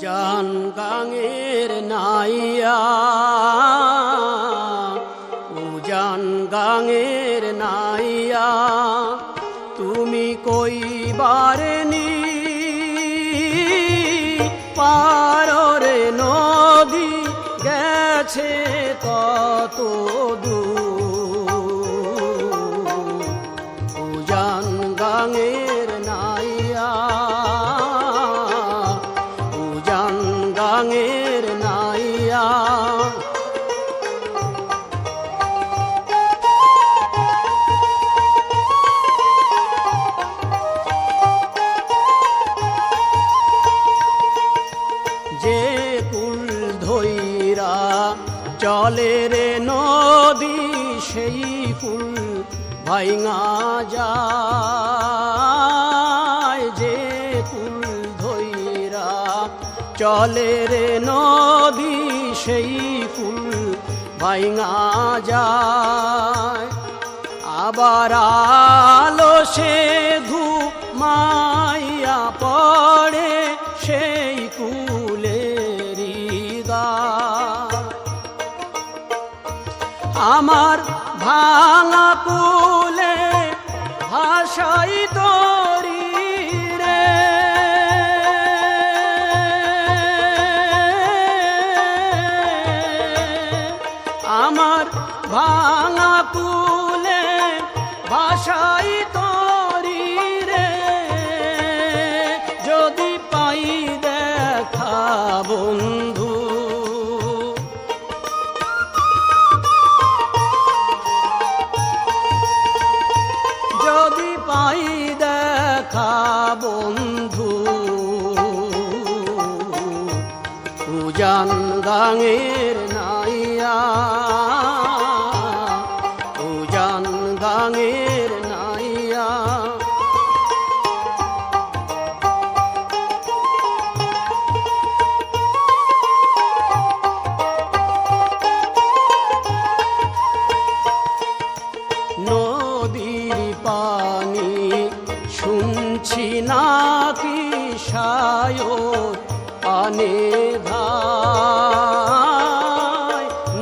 উজান গাঙের নাইয়া। উজান গাঙের নাইয়া, তুমি কইবারে নি পাররে নদী, গেছে কত দূর। উজান গাঙের চলে রে নদী, সেই কুল ভাইঙা যায়। যে কুল ধৈরা চলে রে নদী, সেই কুল ভাইঙা যায়। আবার আলো সে ঘুমাইয়া পড়ে সেই কুলেরি আমার ভাঙা কুলে ভাষাই তরি রে। আমার ভাঙা কুলে ভাষাই তরি রে। যদি পাই দেখা বন্ধু দেখা বন্ধু। উজান গাঙের নাইয়া উজান গাঙের নাইয়া। নদীর পানি শুনছি নাকি সায়র পানে ধায়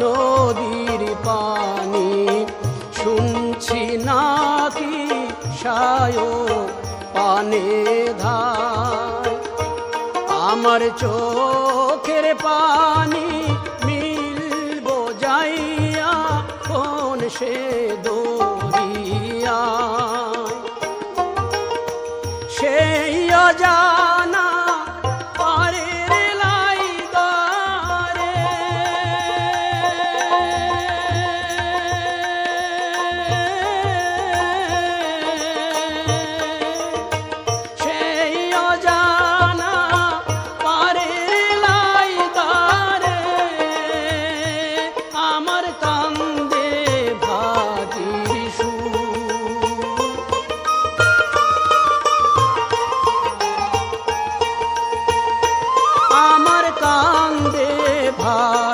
নদীর পানি শুনছি নাকি সায়র পানে ধায় আমার চোখের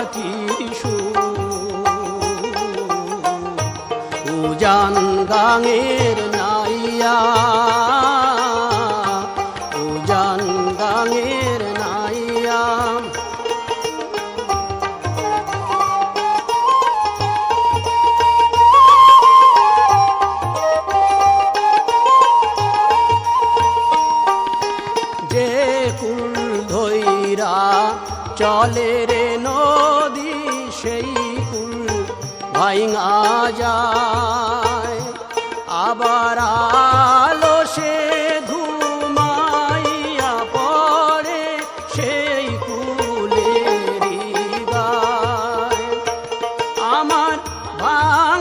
ভাটি উজান গাঙের নাইয়া। উজান গাঙের নাইয়া। যে কুল ধৈরা চলে রে নদী সেই কুল ভাইঙা যায়। আবার আলো সে ঘুমাইয়া পড়ে সেই কুলের আমার ভাই